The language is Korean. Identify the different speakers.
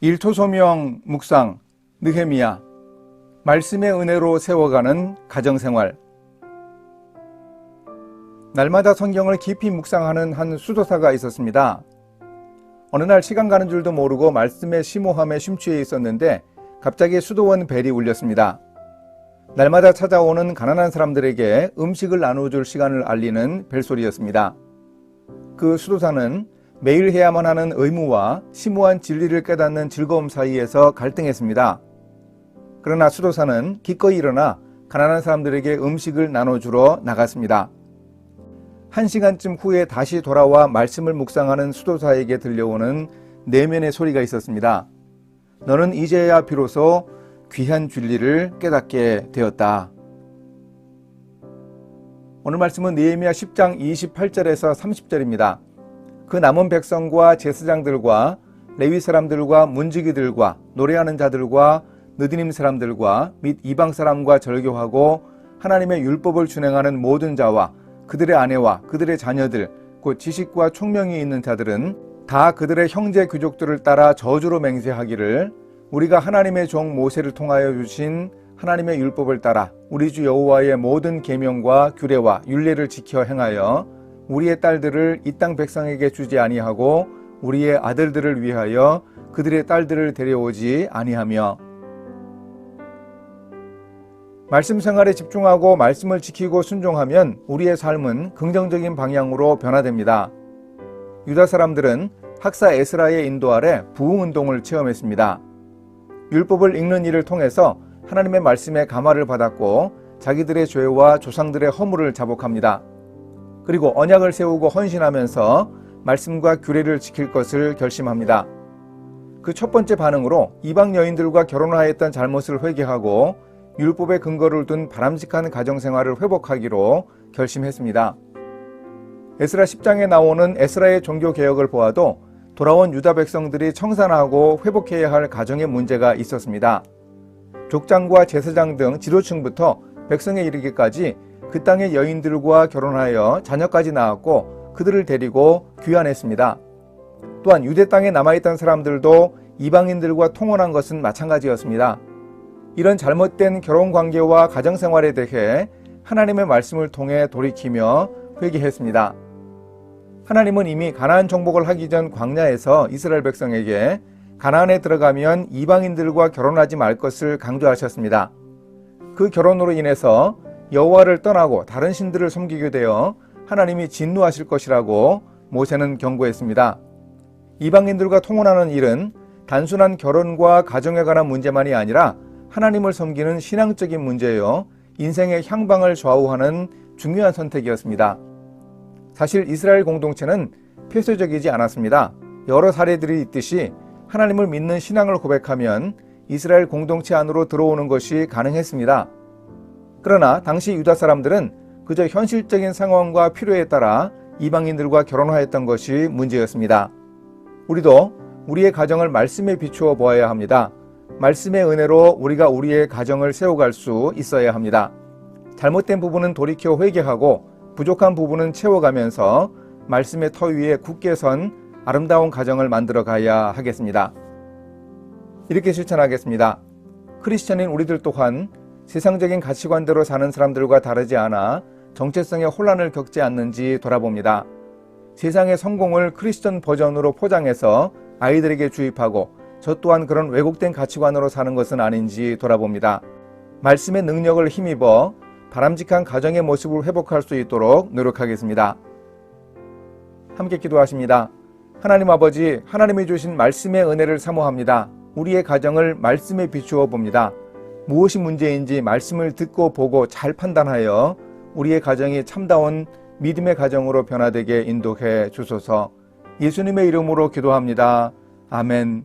Speaker 1: 일토소명 묵상 느헤미야 말씀의 은혜로 세워가는 가정생활 날마다 성경을 깊이 묵상하는 한 수도사가 있었습니다. 어느 날 시간 가는 줄도 모르고 말씀의 심오함에 심취해 있었는데 갑자기 수도원 벨이 울렸습니다. 날마다 찾아오는 가난한 사람들에게 음식을 나눠줄 시간을 알리는 벨소리였습니다. 그 수도사는 매일 해야만 하는 의무와 심오한 진리를 깨닫는 즐거움 사이에서 갈등했습니다. 그러나 수도사는 기꺼이 일어나 가난한 사람들에게 음식을 나눠주러 나갔습니다. 한 시간쯤 후에 다시 돌아와 말씀을 묵상하는 수도사에게 들려오는 내면의 소리가 있었습니다. 너는 이제야 비로소 귀한 진리를 깨닫게 되었다. 오늘 말씀은 느헤미야 10장 28절에서 30절입니다. 그 남은 백성과 제사장들과 레위 사람들과 문지기들과 노래하는 자들과 느디님 사람들과 및 이방 사람과 절교하고 하나님의 율법을 준행하는 모든 자와 그들의 아내와 그들의 자녀들 곧 지식과 총명이 있는 자들은 다 그들의 형제 귀족들을 따라 저주로 맹세하기를 우리가 하나님의 종 모세를 통하여 주신 하나님의 율법을 따라 우리 주 여호와의 모든 계명과 규례와 율례를 지켜 행하여 우리의 딸들을 이 땅 백성에게 주지 아니하고 우리의 아들들을 위하여 그들의 딸들을 데려오지 아니하며 말씀 생활에 집중하고 말씀을 지키고 순종하면 우리의 삶은 긍정적인 방향으로 변화됩니다. 유다 사람들은 학사 에스라의 인도 아래 부흥 운동을 체험했습니다. 율법을 읽는 일을 통해서 하나님의 말씀에 감화를 받았고 자기들의 죄와 조상들의 허물을 자복합니다. 그리고 언약을 세우고 헌신하면서 말씀과 규례를 지킬 것을 결심합니다. 그 첫 번째 반응으로 이방 여인들과 결혼하였던 잘못을 회개하고 율법의 근거를 둔 바람직한 가정 생활을 회복하기로 결심했습니다. 에스라 10장에 나오는 에스라의 종교 개혁을 보아도 돌아온 유다 백성들이 청산하고 회복해야 할 가정의 문제가 있었습니다. 족장과 제사장 등 지도층부터 백성에 이르기까지 그 땅의 여인들과 결혼하여 자녀까지 낳았고 그들을 데리고 귀환했습니다. 또한 유대 땅에 남아있던 사람들도 이방인들과 통혼한 것은 마찬가지였습니다. 이런 잘못된 결혼 관계와 가정 생활에 대해 하나님의 말씀을 통해 돌이키며 회개했습니다. 하나님은 이미 가나안 정복을 하기 전 광야에서 이스라엘 백성에게 가나안에 들어가면 이방인들과 결혼하지 말 것을 강조하셨습니다. 그 결혼으로 인해서 여호와를 떠나고 다른 신들을 섬기게 되어 하나님이 진노하실 것이라고 모세는 경고했습니다. 이방인들과 통혼하는 일은 단순한 결혼과 가정에 관한 문제만이 아니라 하나님을 섬기는 신앙적인 문제요. 인생의 향방을 좌우하는 중요한 선택이었습니다. 사실 이스라엘 공동체는 폐쇄적이지 않았습니다. 여러 사례들이 있듯이 하나님을 믿는 신앙을 고백하면 이스라엘 공동체 안으로 들어오는 것이 가능했습니다. 그러나 당시 유다 사람들은 그저 현실적인 상황과 필요에 따라 이방인들과 결혼하였던 것이 문제였습니다. 우리도 우리의 가정을 말씀에 비추어 보아야 합니다. 말씀의 은혜로 우리가 우리의 가정을 세워갈 수 있어야 합니다. 잘못된 부분은 돌이켜 회개하고 부족한 부분은 채워가면서 말씀의 터 위에 굳게 선 아름다운 가정을 만들어 가야 하겠습니다. 이렇게 실천하겠습니다. 크리스천인 우리들 또한 세상적인 가치관대로 사는 사람들과 다르지 않아 정체성의 혼란을 겪지 않는지 돌아봅니다. 세상의 성공을 크리스천 버전으로 포장해서 아이들에게 주입하고 저 또한 그런 왜곡된 가치관으로 사는 것은 아닌지 돌아봅니다. 말씀의 능력을 힘입어 바람직한 가정의 모습을 회복할 수 있도록 노력하겠습니다. 함께 기도하십니다. 하나님 아버지, 하나님이 주신 말씀의 은혜를 사모합니다. 우리의 가정을 말씀에 비추어 봅니다. 무엇이 문제인지 말씀을 듣고 보고 잘 판단하여 우리의 가정이 참다운 믿음의 가정으로 변화되게 인도해 주소서. 예수님의 이름으로 기도합니다. 아멘.